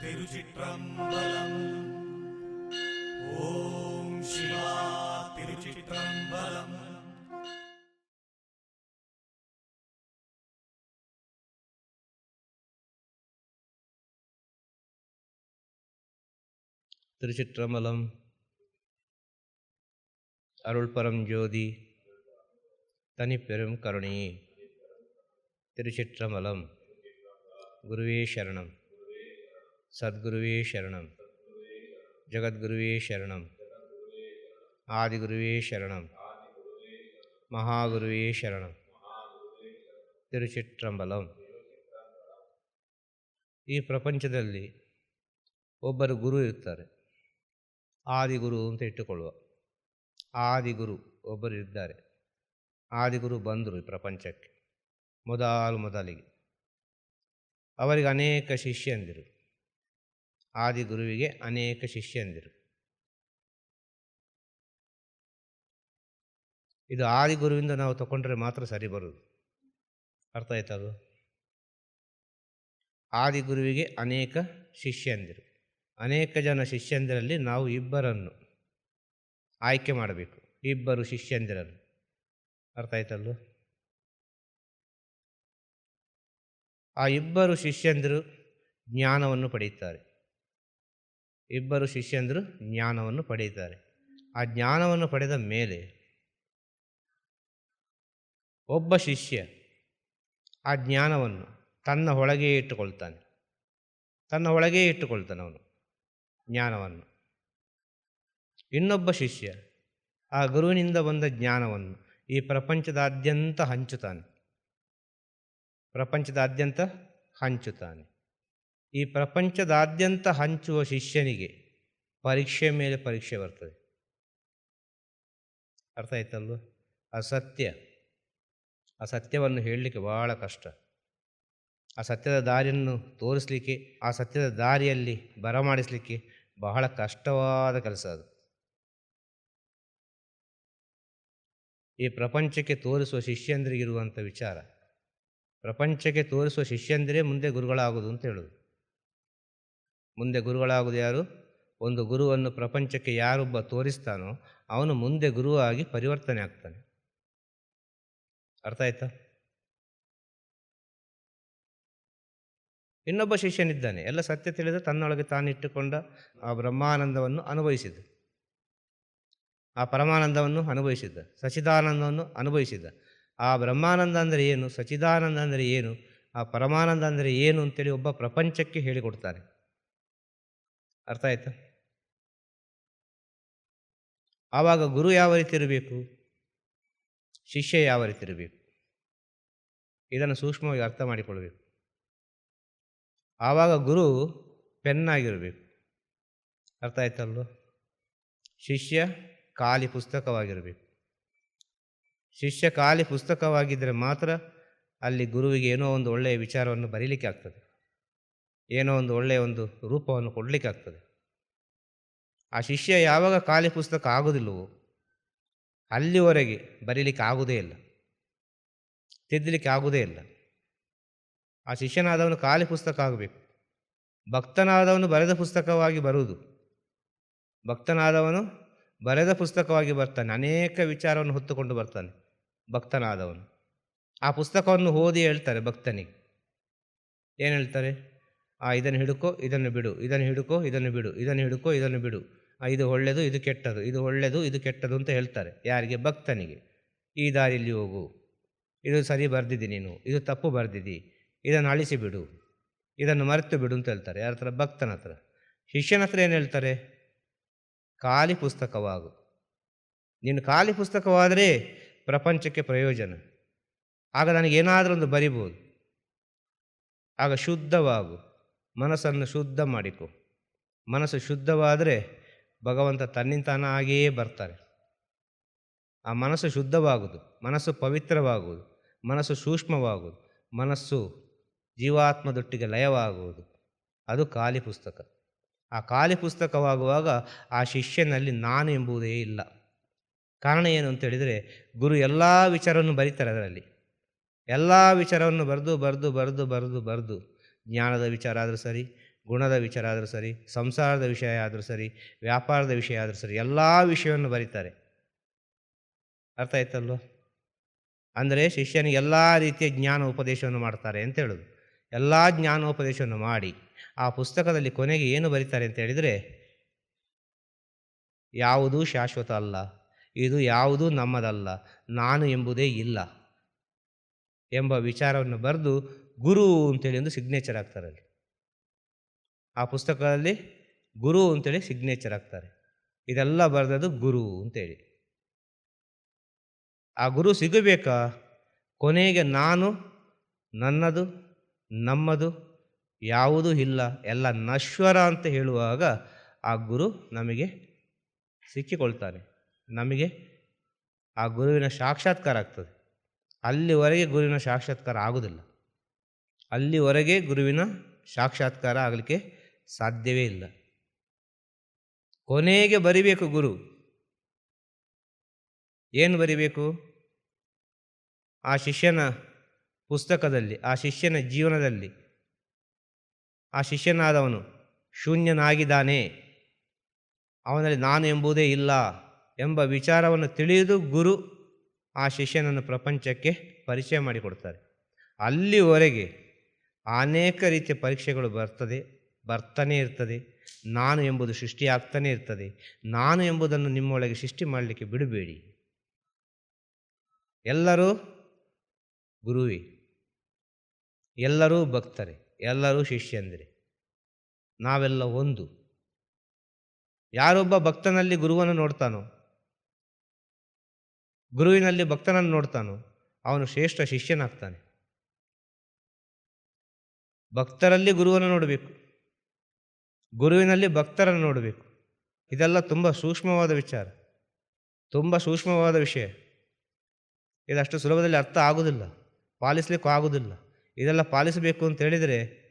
திருச்சிற்றம்பலம். ஓம் சிவா திருச்சிற்றம்பலம். திருச்சிற்றம்பலம். அருள் பரம் ஜோதி தனிப்பெரும் கருணையே திருச்சிற்றம்பலம். குருவே சரணம். ಸದ್ಗುರುವೇ ಶರಣಂ. ಜಗದ್ಗುರುವೇ ಶರಣಂ. ಆದಿಗುರುವೇ ಶರಣಂ. ಮಹಾಗುರುವೇ ಶರಣಂ. ತಿರುಚಿತ್ರಂಬಲಂ ಈ ಪ್ರಪಂಚದಲ್ಲಿ ಒಬ್ಬರು ಗುರು ಇರ್ತಾರೆ. ಆದಿಗುರು ಅಂತ ಇಟ್ಟುಕೊಳ್ಳುವ. ಆದಿಗುರು ಒಬ್ಬರು ಇದ್ದಾರೆ. ಆದಿಗುರು ಬಂದರು ಈ ಪ್ರಪಂಚಕ್ಕೆ. ಮೊದಲು ಮೊದಲಿಗೆ. ಅವರಿಗೆ ಅನೇಕ ಶಿಷ್ಯಂದಿರು. ಆದಿಗುರುವಿಗೆ ಅನೇಕ ಶಿಷ್ಯಂದಿರು. ಇದು ಆದಿಗುರುವಿಂದ ನಾವು ತಗೊಂಡ್ರೆ ಮಾತ್ರ ಸರಿ ಬರುವುದು. ಅರ್ಥ ಆಯ್ತದು ಆದಿಗುರುವಿಗೆ ಅನೇಕ ಶಿಷ್ಯಂದಿರು. ಅನೇಕ ಜನ ಶಿಷ್ಯಂದಿರಲ್ಲಿ ನಾವು ಇಬ್ಬರನ್ನು ಆಯ್ಕೆ ಮಾಡಬೇಕು. ಇಬ್ಬರು ಶಿಷ್ಯಂದಿರನ್ನು. ಅರ್ಥ ಆಯ್ತಲ್ವ ಆ ಇಬ್ಬರು ಶಿಷ್ಯಂದಿರು ಜ್ಞಾನವನ್ನು ಪಡೆಯುತ್ತಾರೆ. ಇಬ್ಬರು ಶಿಷ್ಯಂದರು ಜ್ಞಾನವನ್ನು ಪಡೆಯುತ್ತಾರೆ. ಆ ಜ್ಞಾನವನ್ನು ಪಡೆದ ಮೇಲೆ ಒಬ್ಬ ಶಿಷ್ಯ ಆ ಜ್ಞಾನವನ್ನು ತನ್ನ ಒಳಗೆ ಇಟ್ಟುಕೊಳ್ತಾನೆ. ತನ್ನ ಒಳಗೆ ಇಟ್ಟುಕೊಳ್ತಾನೆ ಅವನು ಜ್ಞಾನವನ್ನು. ಇನ್ನೊಬ್ಬ ಶಿಷ್ಯ ಆ ಗುರುವಿನಿಂದ ಬಂದ ಜ್ಞಾನವನ್ನು ಈ ಪ್ರಪಂಚದಾದ್ಯಂತ ಹಂಚುತ್ತಾನೆ. ಪ್ರಪಂಚದಾದ್ಯಂತ ಹಂಚುತ್ತಾನೆ. ಈ ಪ್ರಪಂಚದಾದ್ಯಂತ ಹಂಚುವ ಶಿಷ್ಯನಿಗೆ ಪರೀಕ್ಷೆ ಮೇಲೆ ಪರೀಕ್ಷೆ ಬರ್ತದೆ. ಅರ್ಥ ಆಯ್ತಲ್ವ? ಅಸತ್ಯ. ಆ ಸತ್ಯವನ್ನು ಹೇಳಲಿಕ್ಕೆ ಬಹಳ ಕಷ್ಟ. ಆ ಸತ್ಯದ ದಾರಿಯನ್ನು ತೋರಿಸಲಿಕ್ಕೆ, ಆ ಸತ್ಯದ ದಾರಿಯಲ್ಲಿ ಬರಮಾಡಿಸಲಿಕ್ಕೆ ಬಹಳ ಕಷ್ಟವಾದ ಕೆಲಸ ಅದು. ಈ ಪ್ರಪಂಚಕ್ಕೆ ತೋರಿಸುವ ಶಿಷ್ಯಂದ್ರಿಗಿರುವಂಥ ವಿಚಾರ. ಪ್ರಪಂಚಕ್ಕೆ ತೋರಿಸುವ ಶಿಷ್ಯಂದಿರೇ ಮುಂದೆ ಗುರುಗಳಾಗುವುದು ಅಂತ ಹೇಳೋದು. ಮುಂದೆ ಗುರುಗಳಾಗುವುದು ಯಾರು? ಒಂದು ಗುರುವನ್ನು ಪ್ರಪಂಚಕ್ಕೆ ಯಾರೊಬ್ಬ ತೋರಿಸ್ತಾನೋ ಅವನು ಮುಂದೆ ಗುರುವಾಗಿ ಪರಿವರ್ತನೆ ಆಗ್ತಾನೆ. ಅರ್ಥ ಆಯ್ತಾ? ಇನ್ನೊಬ್ಬ ಶಿಷ್ಯನಿದ್ದಾನೆ. ಎಲ್ಲ ಸತ್ಯ ತಿಳಿದು ತನ್ನೊಳಗೆ ತಾನಿಟ್ಟುಕೊಂಡ ಆ ಬ್ರಹ್ಮಾನಂದವನ್ನು ಅನುಭವಿಸಿದ. ಆ ಪರಮಾನಂದವನ್ನು ಅನುಭವಿಸಿದ್ದ ಸಚಿದಾನಂದವನ್ನು ಅನುಭವಿಸಿದ. ಆ ಬ್ರಹ್ಮಾನಂದ ಅಂದರೆ ಏನು? ಸಚಿದಾನಂದ ಅಂದರೆ ಏನು? ಆ ಪರಮಾನಂದ ಅಂದರೆ ಏನು ಅಂತೇಳಿ ಒಬ್ಬ ಪ್ರಪಂಚಕ್ಕೆ ಹೇಳಿಕೊಡ್ತಾನೆ. ಅರ್ಥ ಆಯ್ತಾ? ಆವಾಗ ಗುರು ಯಾವ ರೀತಿ ಇರಬೇಕು? ಶಿಷ್ಯ ಯಾವ ರೀತಿ ಇರಬೇಕು? ಇದನ್ನು ಸೂಕ್ಷ್ಮವಾಗಿ ಅರ್ಥ ಮಾಡಿಕೊಳ್ಬೇಕು. ಆವಾಗ ಗುರು ಪೆನ್ನಾಗಿರಬೇಕು. ಅರ್ಥ ಆಯ್ತಲ್ವ? ಶಿಷ್ಯ ಖಾಲಿ ಪುಸ್ತಕವಾಗಿರಬೇಕು. ಶಿಷ್ಯ ಖಾಲಿ ಪುಸ್ತಕವಾಗಿದ್ದರೆ ಮಾತ್ರ ಅಲ್ಲಿ ಗುರುವಿಗೆ ಏನೋ ಒಂದು ಒಳ್ಳೆಯ ವಿಚಾರವನ್ನು ಬರೀಲಿಕ್ಕೆ ಆಗ್ತದೆ. ಏನೋ ಒಂದು ಒಳ್ಳೆಯ ಒಂದು ರೂಪವನ್ನು ಕೊಡಲಿಕ್ಕೆ ಆಗ್ತದೆ ಆ ಶಿಷ್ಯ ಯಾವಾಗ ಖಾಲಿ ಪುಸ್ತಕ ಆಗೋದಿಲ್ಲವೋ ಅಲ್ಲಿವರೆಗೆ ಬರೀಲಿಕ್ಕೆ ಆಗುವುದೇ ಇಲ್ಲ. ತಿದ್ದಲಿಕ್ಕೆ ಆಗುವುದೇ ಇಲ್ಲ. ಆ ಶಿಷ್ಯನಾದವನು ಖಾಲಿ ಪುಸ್ತಕ ಆಗಬೇಕು. ಭಕ್ತನಾದವನು ಬರೆದ ಪುಸ್ತಕವಾಗಿ ಬರುವುದು. ಭಕ್ತನಾದವನು ಬರೆದ ಪುಸ್ತಕವಾಗಿ ಬರ್ತಾನೆ. ಅನೇಕ ವಿಚಾರವನ್ನು ಹೊತ್ತುಕೊಂಡು ಬರ್ತಾನೆ ಭಕ್ತನಾದವನು. ಆ ಪುಸ್ತಕವನ್ನು ಓದಿ ಹೇಳ್ತಾರೆ ಭಕ್ತನಿಗೆ. ಏನು ಹೇಳ್ತಾರೆ? ಇದನ್ನು ಹಿಡ್ಕೋ, ಇದನ್ನು ಬಿಡು, ಇದನ್ನು ಹಿಡ್ಕೋ, ಇದನ್ನು ಬಿಡು, ಇದನ್ನು ಹಿಡ್ಕೋ, ಇದನ್ನು ಬಿಡು. ಇದು ಒಳ್ಳೆಯದು ಇದು ಕೆಟ್ಟದು, ಇದು ಒಳ್ಳೆಯದು ಇದು ಕೆಟ್ಟದು ಅಂತ ಹೇಳ್ತಾರೆ. ಯಾರಿಗೆ? ಭಕ್ತನಿಗೆ. ಈ ದಾರಿಯಲ್ಲಿ ಹೋಗು. ಇದು ಸರಿ ಬರೆದಿದ್ದಿ ನೀನು, ಇದು ತಪ್ಪು ಬರೆದಿದ್ದಿ ಇದನ್ನು ಅಳಿಸಿಬಿಡು ಇದನ್ನು ಮರೆತು ಬಿಡು ಅಂತ ಹೇಳ್ತಾರೆ. ಯಾರ ಹತ್ರ? ಭಕ್ತನ ಹತ್ರ. ಶಿಷ್ಯನ ಹತ್ರ ಏನು ಹೇಳ್ತಾರೆ? ಖಾಲಿ ಪುಸ್ತಕವಾಗು. ನೀನು ಖಾಲಿ ಪುಸ್ತಕವಾದರೆ ಪ್ರಪಂಚಕ್ಕೆ ಪ್ರಯೋಜನ. ಆಗ ನನಗೇನಾದರೂ ಒಂದು ಬರಿಬೋದು. ಆಗ ಶುದ್ಧವಾಗು. ಮನಸ್ಸನ್ನು ಶುದ್ಧ ಮಾಡಿಕೊ. ಮನಸ್ಸು ಶುದ್ಧವಾದರೆ ಭಗವಂತ ತನ್ನಿಂತಾನಾಗಿಯೇ ಬರ್ತಾರೆ. ಆ ಮನಸ್ಸು ಶುದ್ಧವಾಗುವುದು, ಮನಸ್ಸು ಪವಿತ್ರವಾಗುವುದು, ಮನಸ್ಸು ಸೂಕ್ಷ್ಮವಾಗುವುದು, ಮನಸ್ಸು ಜೀವಾತ್ಮದೊಟ್ಟಿಗೆ ಲಯವಾಗುವುದು, ಅದು ಖಾಲಿ ಪುಸ್ತಕ. ಆ ಖಾಲಿ ಪುಸ್ತಕವಾಗುವಾಗ ಆ ಶಿಷ್ಯನಲ್ಲಿ ನಾನು ಎಂಬುದೇ ಇಲ್ಲ. ಕಾರಣ ಏನು ಅಂತ ಹೇಳಿದರೆ, ಗುರು ಎಲ್ಲ ವಿಚಾರವನ್ನು ಬರೀತಾರೆ ಅದರಲ್ಲಿ. ಎಲ್ಲ ವಿಚಾರವನ್ನು ಬರೆದು ಬರೆದು ಬರೆದು ಬರೆದು ಬರೆದು ಜ್ಞಾನದ ವಿಚಾರ ಆದರೂ ಸರಿ, ಗುಣದ ವಿಚಾರ ಆದರೂ ಸರಿ, ಸಂಸಾರದ ವಿಷಯ ಆದರೂ ಸರಿ, ವ್ಯಾಪಾರದ ವಿಷಯ ಆದರೂ ಸರಿ, ಎಲ್ಲ ವಿಷಯವನ್ನು ಬರೀತಾರೆ. ಅರ್ಥ ಆಯ್ತಲ್ವ? ಅಂದರೆ ಶಿಷ್ಯನಿಗೆ ಎಲ್ಲ ರೀತಿಯ ಜ್ಞಾನ ಉಪದೇಶವನ್ನು ಮಾಡ್ತಾರೆ ಅಂತ ಹೇಳೋದು. ಎಲ್ಲ ಜ್ಞಾನೋಪದೇಶವನ್ನು ಮಾಡಿ ಆ ಪುಸ್ತಕದಲ್ಲಿ ಕೊನೆಗೆ ಏನು ಬರೀತಾರೆ ಅಂತ ಹೇಳಿದರೆ, ಯಾವುದೂ ಶಾಶ್ವತ ಅಲ್ಲ, ಇದು ಯಾವುದೂ ನಮ್ಮದಲ್ಲ, ನಾನು ಎಂಬುದೇ ಇಲ್ಲ ಎಂಬ ವಿಚಾರವನ್ನು ಬರೆದು ಗುರು ಅಂತೇಳಿ ಒಂದು ಸಿಗ್ನೇಚರ್ ಆಗ್ತಾರೆ ಅಲ್ಲಿ ಆ ಪುಸ್ತಕದಲ್ಲಿ ಗುರು ಅಂತೇಳಿ ಸಿಗ್ನೇಚರ್ ಆಗ್ತಾರೆ ಇದೆಲ್ಲ ಬರೆದದ್ದು ಗುರು ಅಂತೇಳಿ. ಆ ಗುರು ಸಿಗಬೇಕಾ? ಕೊನೆಗೆ ನಾನು, ನನ್ನದು, ನಮ್ಮದು ಯಾವುದೂ ಇಲ್ಲ, ಎಲ್ಲ ನಶ್ವರ ಅಂತ ಹೇಳುವಾಗ ಆ ಗುರು ನಮಗೆ ಸಿಕ್ಕಿಕೊಳ್ತಾನೆ. ನಮಗೆ ಆ ಗುರುವಿನ ಸಾಕ್ಷಾತ್ಕಾರ ಆಗ್ತದೆ. ಅಲ್ಲಿವರೆಗೆ ಗುರುವಿನ ಸಾಕ್ಷಾತ್ಕಾರ ಆಗುವುದಿಲ್ಲ ಅಲ್ಲಿವರೆಗೆ ಗುರುವಿನ ಸಾಕ್ಷಾತ್ಕಾರ ಆಗಲಿಕ್ಕೆ ಸಾಧ್ಯವೇ ಇಲ್ಲ. ಕೊನೆಗೆ ಬರಿಬೇಕು ಗುರು. ಏನು ಬರಿಬೇಕು? ಆ ಶಿಷ್ಯನ ಪುಸ್ತಕದಲ್ಲಿ, ಆ ಶಿಷ್ಯನ ಜೀವನದಲ್ಲಿ. ಆ ಶಿಷ್ಯನಾದವನು ಶೂನ್ಯನಾಗಿದ್ದಾನೆ. ಅವನಲ್ಲಿ ನಾನು ಎಂಬುದೇ ಇಲ್ಲ ಎಂಬ ವಿಚಾರವನ್ನು ತಿಳಿದು ಗುರು ಆ ಶಿಷ್ಯನನ್ನು ಪ್ರಪಂಚಕ್ಕೆ ಪರಿಚಯ ಮಾಡಿಕೊಡ್ತಾರೆ. ಅಲ್ಲಿವರೆಗೆ ಅನೇಕ ರೀತಿಯ ಪರೀಕ್ಷೆಗಳು ಬರ್ತದೆ, ಬರ್ತಾನೆ ಇರ್ತದೆ. ನಾನು ಎಂಬುದು ಸೃಷ್ಟಿಯಾಗ್ತಾನೆ ಇರ್ತದೆ. ನಾನು ಎಂಬುದನ್ನು ನಿಮ್ಮೊಳಗೆ ಸೃಷ್ಟಿ ಮಾಡಲಿಕ್ಕೆ ಬಿಡಬೇಡಿ. ಎಲ್ಲರೂ ಗುರುವೇ. ಎಲ್ಲರೂ ಭಕ್ತರೆ. ಎಲ್ಲರೂ ಶಿಷ್ಯಂದಿರೆ. ನಾವೆಲ್ಲ ಒಂದು. ಯಾರೊಬ್ಬ ಭಕ್ತನಲ್ಲಿ ಗುರುವನ್ನು ನೋಡ್ತಾನೋ, ಗುರುವಿನಲ್ಲಿ ಭಕ್ತನನ್ನು ನೋಡ್ತಾನೋ, ಅವನು ಶ್ರೇಷ್ಠ ಶಿಷ್ಯನಾಗ್ತಾನೆ. ಭಕ್ತರಲ್ಲಿ ಗುರುವನ್ನು ನೋಡಬೇಕು. ಗುರುವಿನಲ್ಲಿ ಭಕ್ತರನ್ನು ನೋಡಬೇಕು. ಇದೆಲ್ಲ ತುಂಬ ಸೂಕ್ಷ್ಮವಾದ ವಿಚಾರ. ತುಂಬ ಸೂಕ್ಷ್ಮವಾದ ವಿಷಯ. ಇದಷ್ಟು ಸುಲಭದಲ್ಲಿ ಅರ್ಥ ಆಗುವುದಿಲ್ಲ ಪಾಲಿಸಲಿಕ್ಕೂ ಆಗುವುದಿಲ್ಲ ಇದೆಲ್ಲ ಪಾಲಿಸಬೇಕು ಅಂತ ಹೇಳಿದರೆ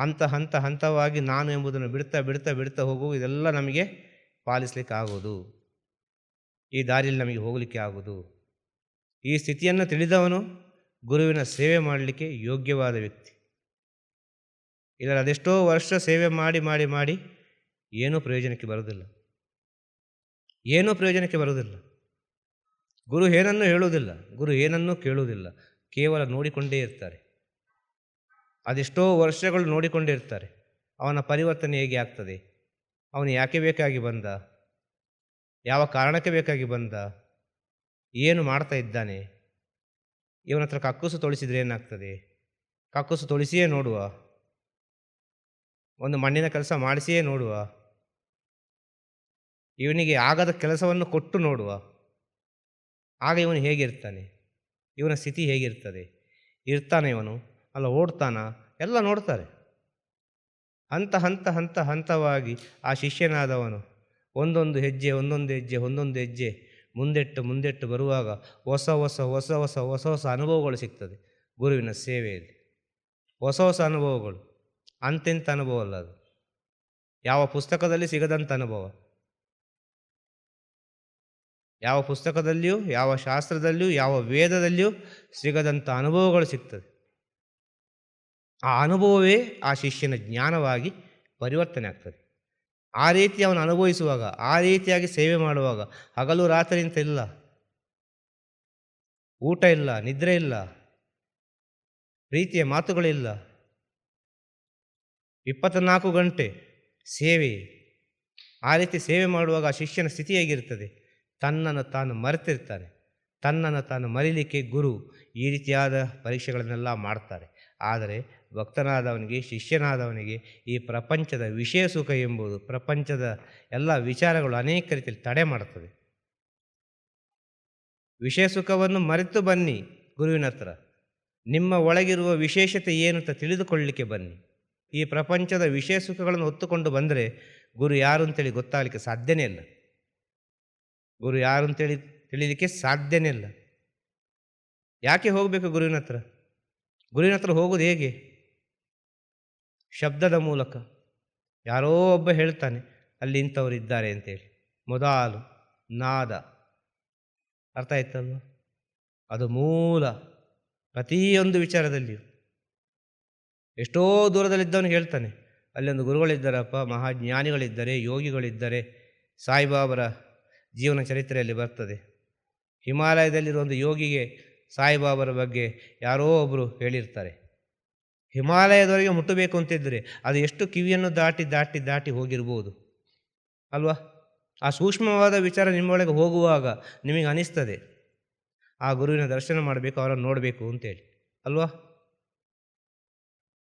ಹಂತ ಹಂತ ಹಂತವಾಗಿ ನಾನು ಎಂಬುದನ್ನು ಬಿಡ್ತಾ ಬಿಡ್ತಾ ಬಿಡ್ತಾ ಹೋಗು ಇದೆಲ್ಲ ನಮಗೆ ಪಾಲಿಸಲಿಕ್ಕೆ ಆಗೋದು ಈ ದಾರಿಯಲ್ಲಿ ನಮಗೆ ಹೋಗಲಿಕ್ಕೆ ಆಗೋದು ಈ ಸ್ಥಿತಿಯನ್ನು ತಿಳಿದವನು ಗುರುವಿನ ಸೇವೆ ಮಾಡಲಿಕ್ಕೆ ಯೋಗ್ಯವಾದ ವ್ಯಕ್ತಿ. ಇದರ ಅದೆಷ್ಟೋ ವರ್ಷ ಸೇವೆ ಮಾಡಿ ಮಾಡಿ ಮಾಡಿ ಏನೂ ಪ್ರಯೋಜನಕ್ಕೆ ಬರುವುದಿಲ್ಲ. ಏನೂ ಪ್ರಯೋಜನಕ್ಕೆ ಬರುವುದಿಲ್ಲ. ಗುರು ಏನನ್ನೂ ಹೇಳುವುದಿಲ್ಲ, ಗುರು ಏನನ್ನೂ ಕೇಳುವುದಿಲ್ಲ, ಕೇವಲ ನೋಡಿಕೊಂಡೇ ಇರ್ತಾರೆ. ಅದೆಷ್ಟೋ ವರ್ಷಗಳು ನೋಡಿಕೊಂಡೇ ಇರ್ತಾರೆ. ಅವನ ಪರಿವರ್ತನೆ ಹೇಗೆ ಆಗ್ತದೆ? ಅವನು ಯಾಕೆ ಬೇಕಾಗಿ ಬಂದ? ಯಾವ ಕಾರಣಕ್ಕೆ ಬೇಕಾಗಿ ಬಂದ? ಏನು ಮಾಡ್ತಾ ಇದ್ದಾನೆ? ಇವನ ಹತ್ರ ಕಕ್ಕುಸು ತೊಳಿಸಿದ್ರೆ ಏನಾಗ್ತದೆ? ಕಕ್ಕುಸು ತೊಳಿಸಿಯೇ ನೋಡುವ. ಒಂದು ಮಣ್ಣಿನ ಕೆಲಸ ಮಾಡಿಸಿಯೇ ನೋಡುವ. ಇವನಿಗೆ ಆಗದ ಕೆಲಸವನ್ನು ಕೊಟ್ಟು ನೋಡುವ. ಆಗ ಇವನು ಹೇಗಿರ್ತಾನೆ? ಇವನ ಸ್ಥಿತಿ ಹೇಗಿರ್ತದೆ? ಇರ್ತಾನೆ ಇವನು? ಅಲ್ಲ, ಓಡ್ತಾನ? ಎಲ್ಲ ನೋಡ್ತಾರೆ. ಹಂತ ಹಂತ ಹಂತ, ಹಂತವಾಗಿ ಆ ಶಿಷ್ಯನಾದವನು ಒಂದೊಂದು ಹೆಜ್ಜೆ ಒಂದೊಂದು ಹೆಜ್ಜೆ ಒಂದೊಂದು ಹೆಜ್ಜೆ ಮುಂದೆಟ್ಟು ಮುಂದೆಟ್ಟು ಬರುವಾಗ ಹೊಸ ಹೊಸ ಹೊಸ ಹೊಸ ಹೊಸ ಹೊಸ ಅನುಭವಗಳು ಸಿಗ್ತದೆ ಗುರುವಿನ ಸೇವೆಯಲ್ಲಿ. ಹೊಸ ಹೊಸ ಅನುಭವಗಳು. ಅಂತೆಂಥ ಅನುಭವ ಅಲ್ಲ ಅದು. ಯಾವ ಪುಸ್ತಕದಲ್ಲಿ ಸಿಗದಂಥ ಅನುಭವ. ಯಾವ ಪುಸ್ತಕದಲ್ಲಿಯೂ, ಯಾವ ಶಾಸ್ತ್ರದಲ್ಲಿಯೂ, ಯಾವ ವೇದದಲ್ಲಿಯೂ ಸಿಗದಂಥ ಅನುಭವಗಳು ಸಿಗ್ತದೆ. ಆ ಅನುಭವವೇ ಆ ಶಿಷ್ಯನ ಜ್ಞಾನವಾಗಿ ಪರಿವರ್ತನೆ ಆಗ್ತದೆ. ಆ ರೀತಿ ಅವನು ಅನುಭವಿಸುವಾಗ, ಆ ರೀತಿಯಾಗಿ ಸೇವೆ ಮಾಡುವಾಗ, ಹಗಲು ರಾತ್ರಿ ಅಂತ ಇಲ್ಲ. ಊಟ ಇಲ್ಲ, ನಿದ್ರೆ ಇಲ್ಲ. ಪ್ರೀತಿಯ ಮಾತುಗಳಿಲ್ಲ. ಇಪ್ಪತ್ತ್ನಾಲ್ಕು ಗಂಟೆ ಸೇವೆ. ಆ ರೀತಿ ಸೇವೆ ಮಾಡುವಾಗ ಶಿಷ್ಯನ ಸ್ಥಿತಿ ಹೇಗಿರ್ತದೆ ತನ್ನನ್ನು ತಾನು ಮರೆತಿರ್ತಾನೆ. ತನ್ನನ್ನು ತಾನು ಮರಿಲಿಕ್ಕೆ ಗುರು ಈ ರೀತಿಯಾದ ಪರೀಕ್ಷೆಗಳನ್ನೆಲ್ಲ ಮಾಡ್ತಾರೆ. ಆದರೆ ಭಕ್ತನಾದವನಿಗೆ, ಶಿಷ್ಯನಾದವನಿಗೆ ಈ ಪ್ರಪಂಚದ ವಿಷಯ ಸುಖ ಎಂಬುದು, ಪ್ರಪಂಚದ ಎಲ್ಲ ವಿಚಾರಗಳು ಅನೇಕ ರೀತಿಯಲ್ಲಿ ತಡೆ ಮಾಡುತ್ತದೆ. ವಿಷಯ ಸುಖವನ್ನು ಮರೆತು ಬನ್ನಿ ಗುರುವಿನ ಹತ್ರ. ನಿಮ್ಮ ಒಳಗಿರುವ ವಿಶೇಷತೆ ಏನು ಅಂತ ತಿಳಿದುಕೊಳ್ಳಲಿಕ್ಕೆ ಬನ್ನಿ. ಈ ಪ್ರಪಂಚದ ವಿಷಯ ಸುಖಗಳನ್ನು ಹೊತ್ತುಕೊಂಡು ಬಂದರೆ ಗುರು ಯಾರು ಅಂತೇಳಿ ಗೊತ್ತಾಗಲಿಕ್ಕೆ ಸಾಧ್ಯನೇ ಇಲ್ಲ. ಗುರು ಯಾರು ಅಂತೇಳಿ ತಿಳಿಲಿಕ್ಕೆ ಸಾಧ್ಯನೇ ಇಲ್ಲ. ಯಾಕೆ ಹೋಗಬೇಕು ಗುರುವಿನ ಹತ್ರ? ಗುರುವಿನ ಹತ್ರ ಹೋಗೋದು ಹೇಗೆ? ಶಬ್ದದ ಮೂಲಕ. ಯಾರೋ ಒಬ್ಬ ಹೇಳ್ತಾನೆ, ಅಲ್ಲಿ ಇಂಥವ್ರು ಇದ್ದಾರೆ ಅಂತೇಳಿ. ಮೊದಲು ನಾದ. ಅರ್ಥ ಆಯ್ತಲ್ವ? ಅದು ಮೂಲ. ಪ್ರತಿಯೊಂದು ವಿಚಾರದಲ್ಲಿಯೂ. ಎಷ್ಟೋ ದೂರದಲ್ಲಿದ್ದವನು ಹೇಳ್ತಾನೆ, ಅಲ್ಲೊಂದು ಗುರುಗಳಿದ್ದಾರಪ್ಪ, ಮಹಾಜ್ಞಾನಿಗಳಿದ್ದಾರೆ, ಯೋಗಿಗಳಿದ್ದಾರೆ, ಸಾಯಿಬಾಬರ ಜೀವನ ಚರಿತ್ರೆಯಲ್ಲಿ ಬರ್ತದೆ. ಹಿಮಾಲಯದಲ್ಲಿರುವ ಒಂದು ಯೋಗಿಗೆ ಸಾಯಿಬಾಬರ ಬಗ್ಗೆ ಯಾರೋ ಒಬ್ಬರು ಹೇಳಿರ್ತಾರೆ. ಹಿಮಾಲಯದವರೆಗೆ ಮುಟ್ಟಬೇಕು ಅಂತಿದ್ದರೆ ಅದು ಎಷ್ಟು ಕಿವಿಯನ್ನು ದಾಟಿ ದಾಟಿ ದಾಟಿ ಹೋಗಿರ್ಬೋದು. ಅಲ್ವಾ? ಆ ಸೂಕ್ಷ್ಮವಾದ ವಿಚಾರ ನಿಮ್ಮೊಳಗೆ ಹೋಗುವಾಗ ನಿಮಗೆ ಅನಿಸ್ತದೆ. ಆ ಗುರುವಿನ ದರ್ಶನ ಮಾಡಬೇಕು, ಅವರನ್ನು ನೋಡಬೇಕು ಅಂತೇಳಿ. ಅಲ್ವಾ?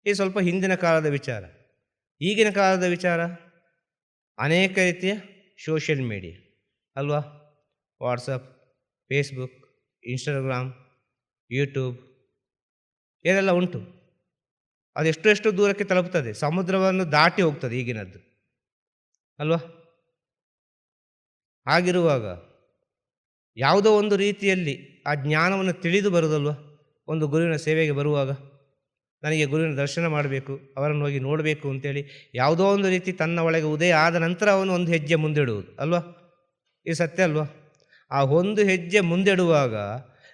ಇದು ಸ್ವಲ್ಪ ಹಿಂದಿನ ಕಾಲದ ವಿಚಾರ. ಈಗಿನ ಕಾಲದ ವಿಚಾರ? ಅನೇಕ ರೀತಿಯ ಸೋಷಿಯಲ್ ಮೀಡಿಯಾ ಅಲ್ವಾ? ವಾಟ್ಸಪ್ ಫೇಸ್ಬುಕ್ ಇನ್ಸ್ಟಾಗ್ರಾಮ್ ಯೂಟ್ಯೂಬ್ ಏನೆಲ್ಲ ಉಂಟು. ಅದೆಷ್ಟು ಎಷ್ಟು ದೂರಕ್ಕೆ ತಲುಪುತ್ತದೆ ಸಮುದ್ರವನ್ನು ದಾಟಿ ಹೋಗ್ತದೆ ಈಗಿನದ್ದು. ಅಲ್ವಾ? ಹಾಗಿರುವಾಗ ಯಾವುದೋ ಒಂದು ರೀತಿಯಲ್ಲಿ ಆ ಜ್ಞಾನವನ್ನು ತಿಳಿದು ಬರುವುದಲ್ವ ಒಂದು ಗುರುವಿನ ಸೇವೆಗೆ ಬರುವಾಗ? ನನಗೆ ಗುರುವಿನ ದರ್ಶನ ಮಾಡಬೇಕು, ಅವರನ್ನು ಹೋಗಿ ನೋಡಬೇಕು ಅಂತೇಳಿ ಯಾವುದೋ ಒಂದು ರೀತಿ ತನ್ನ ಒಳಗೆ ಉದಯ ಆದ ನಂತರ ಅವನು ಒಂದು ಹೆಜ್ಜೆ ಮುಂದಿಡುವುದು, ಅಲ್ವಾ? ಇದು ಸತ್ಯ ಅಲ್ವಾ? ಆ ಒಂದು ಹೆಜ್ಜೆ ಮುಂದಿಡುವಾಗ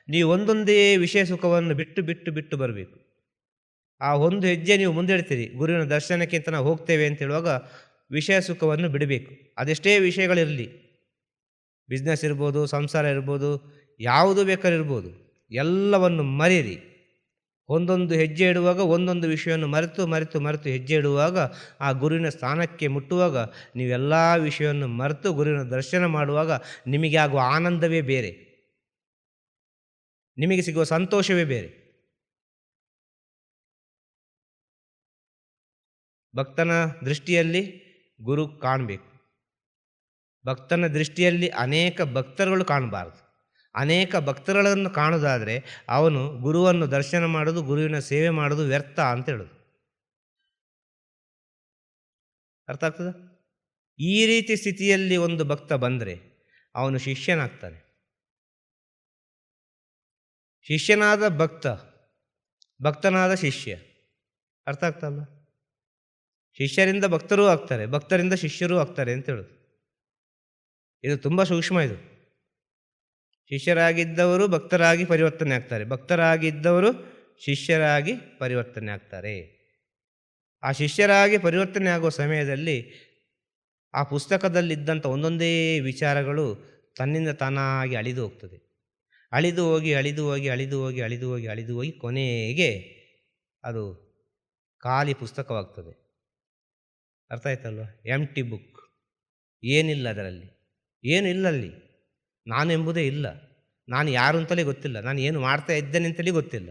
ನೀವು ಒಂದೊಂದೇ ವಿಷಯ ಸುಖವನ್ನು ಬಿಟ್ಟು ಬಿಟ್ಟು ಬಿಟ್ಟು ಬರಬೇಕು. ಆ ಒಂದು ಹೆಜ್ಜೆ ನೀವು ಮುಂದಿಡ್ತೀರಿ, ಗುರುವಿನ ದರ್ಶನಕ್ಕಿಂತ ನಾವು ಹೋಗ್ತೇವೆ ಅಂತ ಹೇಳುವಾಗ ವಿಷಯ ಸುಖವನ್ನು ಬಿಡಬೇಕು. ಅದೆಷ್ಟೇ ವಿಷಯಗಳಿರಲಿ ಬಿಸ್ನೆಸ್ ಇರ್ಬೋದು, ಸಂಸಾರ ಇರ್ಬೋದು, ಯಾವುದು ಬೇಕಾದ್ರೂ ಇರ್ಬೋದು, ಎಲ್ಲವನ್ನು ಮರೀರಿ ಒಂದೊಂದು ಹೆಜ್ಜೆ ಇಡುವಾಗ ಒಂದೊಂದು ವಿಷಯವನ್ನು ಮರೆತು ಮರೆತು ಮರೆತು ಹೆಜ್ಜೆ ಇಡುವಾಗ ಆ ಗುರುವಿನ ಸ್ಥಾನಕ್ಕೆ ಮುಟ್ಟುವಾಗ ನೀವೆಲ್ಲ ವಿಷಯವನ್ನು ಮರೆತು ಗುರುವಿನ ದರ್ಶನ ಮಾಡುವಾಗ ನಿಮಗೆ ಆಗುವ ಆನಂದವೇ ಬೇರೆ. ನಿಮಗೆ ಸಿಗುವ ಸಂತೋಷವೇ ಬೇರೆ. ಭಕ್ತನ ದೃಷ್ಟಿಯಲ್ಲಿ ಗುರು ಕಾಣಬೇಕು. ಭಕ್ತನ ದೃಷ್ಟಿಯಲ್ಲಿ ಅನೇಕ ಭಕ್ತರುಗಳು ಕಾಣಬಾರದು. ಅನೇಕ ಭಕ್ತರುಗಳನ್ನು ಕಾಣುವುದಾದರೆ ಅವನು ಗುರುವನ್ನು ದರ್ಶನ ಮಾಡೋದು, ಗುರುವಿನ ಸೇವೆ ಮಾಡೋದು ವ್ಯರ್ಥ ಅಂತ ಹೇಳೋದು. ಅರ್ಥ ಆಗ್ತದ? ಈ ರೀತಿ ಸ್ಥಿತಿಯಲ್ಲಿ ಒಂದು ಭಕ್ತ ಬಂದರೆ ಅವನು ಶಿಷ್ಯನಾಗ್ತಾನೆ. ಶಿಷ್ಯನಾದ ಭಕ್ತ, ಭಕ್ತನಾದ ಶಿಷ್ಯ. ಅರ್ಥ ಆಗ್ತಲ್ಲ ಶಿಷ್ಯರಿಂದ ಭಕ್ತರೂ ಆಗ್ತಾರೆ, ಭಕ್ತರಿಂದ ಶಿಷ್ಯರೂ ಆಗ್ತಾರೆ ಅಂತ ಹೇಳೋದು. ಇದು ತುಂಬ ಸೂಕ್ಷ್ಮ ಇದು. ಶಿಷ್ಯರಾಗಿದ್ದವರು ಭಕ್ತರಾಗಿ ಪರಿವರ್ತನೆ ಆಗ್ತಾರೆ. ಭಕ್ತರಾಗಿದ್ದವರು ಶಿಷ್ಯರಾಗಿ ಪರಿವರ್ತನೆ ಆಗ್ತಾರೆ. ಆ ಶಿಷ್ಯರಾಗಿ ಪರಿವರ್ತನೆ ಆಗುವ ಸಮಯದಲ್ಲಿ ಆ ಪುಸ್ತಕದಲ್ಲಿದ್ದಂಥ ಒಂದೊಂದೇ ವಿಚಾರಗಳು ತನ್ನಿಂದ ತಾನಾಗಿ ಅಳಿದು ಹೋಗ್ತದೆ. ಅಳಿದು ಹೋಗಿ ಅಳಿದು ಹೋಗಿ ಅಳಿದು ಹೋಗಿ ಅಳಿದು ಹೋಗಿ ಅಳಿದು ಹೋಗಿ ಕೊನೆಗೆ ಅದು ಖಾಲಿ ಪುಸ್ತಕವಾಗ್ತದೆ. ಅರ್ಥ ಆಯ್ತಲ್ವ? ಎಂ ಟಿ ಬುಕ್ ಏನಿಲ್ಲ ಅದರಲ್ಲಿ. ಏನು ಇಲ್ಲ ಅಲ್ಲಿ ನಾನೆಂಬುದೇ ಇಲ್ಲ. ನಾನು ಯಾರು ಅಂತಲೇ ಗೊತ್ತಿಲ್ಲ. ನಾನು ಏನು ಮಾಡ್ತಾ ಇದ್ದೇನೆ ಅಂತಲೇ ಗೊತ್ತಿಲ್ಲ.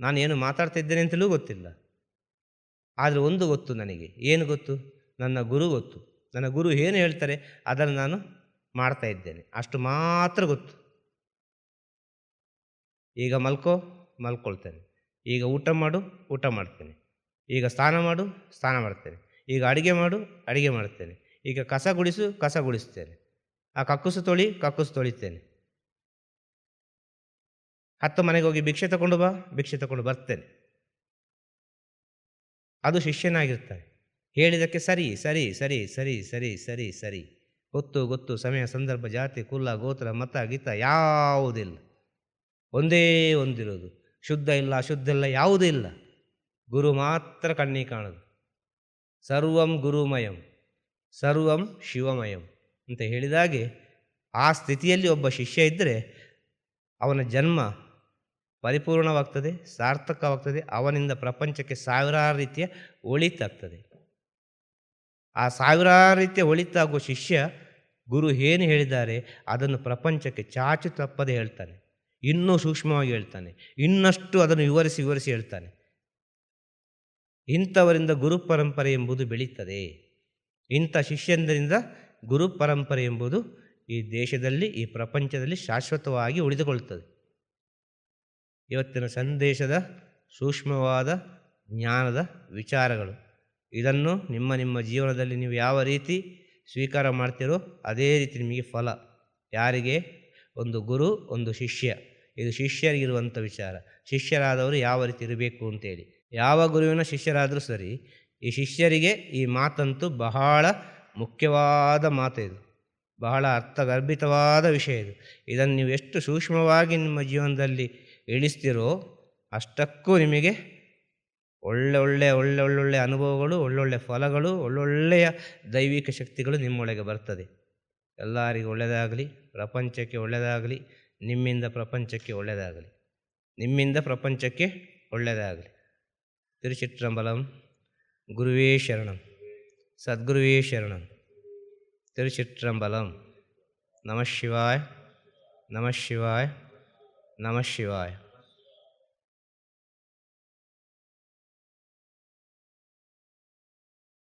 ನಾನು ಏನು ಮಾತಾಡ್ತಾ ಇದ್ದೇನೆ ಅಂತಲೂ ಗೊತ್ತಿಲ್ಲ. ಆದರೆ ಒಂದು ಗೊತ್ತು ನನಗೆ. ಏನು ಗೊತ್ತು? ನನ್ನ ಗುರು ಗೊತ್ತು. ನನ್ನ ಗುರು ಏನು ಹೇಳ್ತಾರೆ? ಅದನ್ನು ನಾನು ಮಾಡ್ತಾ ಇದ್ದೇನೆ. ಅಷ್ಟು ಮಾತ್ರ ಗೊತ್ತು. ಈಗ ಮಲ್ಕೋ, ಮಲ್ಕೊಳ್ತೇನೆ. ಈಗ ಊಟ ಮಾಡು, ಊಟ ಮಾಡ್ತೇನೆ. ಈಗ ಸ್ನಾನ ಮಾಡು, ಸ್ನಾನ ಮಾಡ್ತೇನೆ. ಈಗ ಅಡುಗೆ ಮಾಡು, ಅಡುಗೆ ಮಾಡ್ತೇನೆ. ಈಗ ಕಸ ಗುಡಿಸು, ಕಸ ಗುಡಿಸ್ತೇನೆ. ಆ ಕಕ್ಕುಸು ತೊಳಿ, ಕಕ್ಕುಸು ತೊಳಿತೇನೆ. ಹತ್ತು ಮನೆಗೆ ಹೋಗಿ ಭಿಕ್ಷೆ ತಗೊಂಡು ಬಾ, ಭಿಕ್ಷೆ ತಗೊಂಡು ಬರ್ತೇನೆ. ಅದು ಶಿಷ್ಯನಾಗಿರ್ತಾನೆ. ಹೇಳಿದಕ್ಕೆ ಸರಿ ಸರಿ ಸರಿ ಸರಿ ಸರಿ ಸರಿ ಸರಿ. ಗೊತ್ತು ಗೊತ್ತು, ಸಮಯ, ಸಂದರ್ಭ, ಜಾತಿ, ಕುಲ, ಗೋತ್ರ, ಮತ, ಗೀತ ಯಾವುದಿಲ್ಲ. ಒಂದೇ ಒಂದಿರೋದು. ಶುದ್ಧ ಇಲ್ಲ, ಅಶುದ್ಧ ಇಲ್ಲ, ಯಾವುದೂ ಇಲ್ಲ. ಗುರು ಮಾತ್ರ ಕಣ್ಣಿಗೆ ಕಾಣೋದು. ಸರ್ವಂ ಗುರುಮಯಂ. ಸರ್ವಂ ಶಿವಮಯಂ. ಅಂತ ಹೇಳಿದಾಗೆ ಆ ಸ್ಥಿತಿಯಲ್ಲಿ ಒಬ್ಬ ಶಿಷ್ಯ ಇದ್ದರೆ ಅವನ ಜನ್ಮ ಪರಿಪೂರ್ಣವಾಗ್ತದೆ, ಸಾರ್ಥಕವಾಗ್ತದೆ, ಅವನಿಂದ ಪ್ರಪಂಚಕ್ಕೆ ಸಾವಿರಾರು ರೀತಿಯ ಒಳಿತಾಗ್ತದೆ. ಆ ಸಾವಿರಾರು ರೀತಿಯ ಒಳಿತಾಗುವ ಶಿಷ್ಯ ಗುರು ಏನು ಹೇಳಿದ್ದಾರೆ? ಅದನ್ನು ಪ್ರಪಂಚಕ್ಕೆ ಚಾಚು ತಪ್ಪದೆ ಹೇಳ್ತಾನೆ. ಇನ್ನೂ ಸೂಕ್ಷ್ಮವಾಗಿ ಹೇಳ್ತಾನೆ. ಇನ್ನಷ್ಟು ಅದನ್ನು ವಿವರಿಸಿ ವಿವರಿಸಿ ಹೇಳ್ತಾನೆ. ಇಂಥವರಿಂದ ಗುರು ಪರಂಪರೆ ಎಂಬುದು ಬೆಳೀತದೆ. ಇಂಥ ಶಿಷ್ಯಂದರಿಂದ ಗುರು ಪರಂಪರೆ ಎಂಬುದು ಈ ದೇಶದಲ್ಲಿ, ಈ ಪ್ರಪಂಚದಲ್ಲಿ ಶಾಶ್ವತವಾಗಿ ಉಳಿದುಕೊಳ್ಳುತ್ತದೆ. ಇವತ್ತಿನ ಸಂದೇಶದ ಸೂಕ್ಷ್ಮವಾದ ಜ್ಞಾನದ ವಿಚಾರಗಳು. ಇದನ್ನು ನಿಮ್ಮ ನಿಮ್ಮ ಜೀವನದಲ್ಲಿ ನೀವು ಯಾವ ರೀತಿ ಸ್ವೀಕಾರ ಮಾಡ್ತೀರೋ ಅದೇ ರೀತಿ ನಿಮಗೆ ಫಲ. ಯಾರಿಗೆ? ಒಂದು ಗುರು, ಒಂದು ಶಿಷ್ಯ. ಇದು ಶಿಷ್ಯರಿಗಿರುವಂಥ ವಿಚಾರ. ಶಿಷ್ಯರಾದವರು ಯಾವ ರೀತಿ ಇರಬೇಕು ಅಂತೇಳಿ. ಯಾವ ಗುರುವಿನ ಶಿಷ್ಯರಾದರೂ ಸರಿ, ಈ ಶಿಷ್ಯರಿಗೆ ಈ ಮಾತಂತೂ ಬಹಳ ಮುಖ್ಯವಾದ ಮಾತು ಇದು. ಬಹಳ ಅರ್ಥಗರ್ಭಿತವಾದ ವಿಷಯ ಇದು. ಇದನ್ನು ನೀವು ಎಷ್ಟು ಸೂಕ್ಷ್ಮವಾಗಿ ನಿಮ್ಮ ಜೀವನದಲ್ಲಿ ಇಳಿಸ್ತೀರೋ ಅಷ್ಟಕ್ಕೂ ನಿಮಗೆ ಒಳ್ಳೆ ಒಳ್ಳೆ ಒಳ್ಳೆ ಒಳ್ಳೊಳ್ಳೆ ಅನುಭವಗಳು ಒಳ್ಳೊಳ್ಳೆ ಫಲಗಳು ಒಳ್ಳೊಳ್ಳೆಯ ದೈವಿಕ ಶಕ್ತಿಗಳು ನಿಮ್ಮೊಳಗೆ ಬರ್ತದೆ. ಎಲ್ಲರಿಗೂ ಒಳ್ಳೆಯದಾಗಲಿ, ಪ್ರಪಂಚಕ್ಕೆ ಒಳ್ಳೆಯದಾಗಲಿ, ನಿಮ್ಮಿಂದ ಪ್ರಪಂಚಕ್ಕೆ ಒಳ್ಳೆಯದಾಗಲಿ, ನಿಮ್ಮಿಂದ ಪ್ರಪಂಚಕ್ಕೆ ಒಳ್ಳೆಯದಾಗಲಿ. ತಿರುಚಿಟ್ರಂಬಲಂ, ಗುರುವೇ ಶರಣಂ. சத்குருவே சரணம். திருச்சிற்றம்பலம். நம சிவாய் நம சிவாய் நம சிவாய்.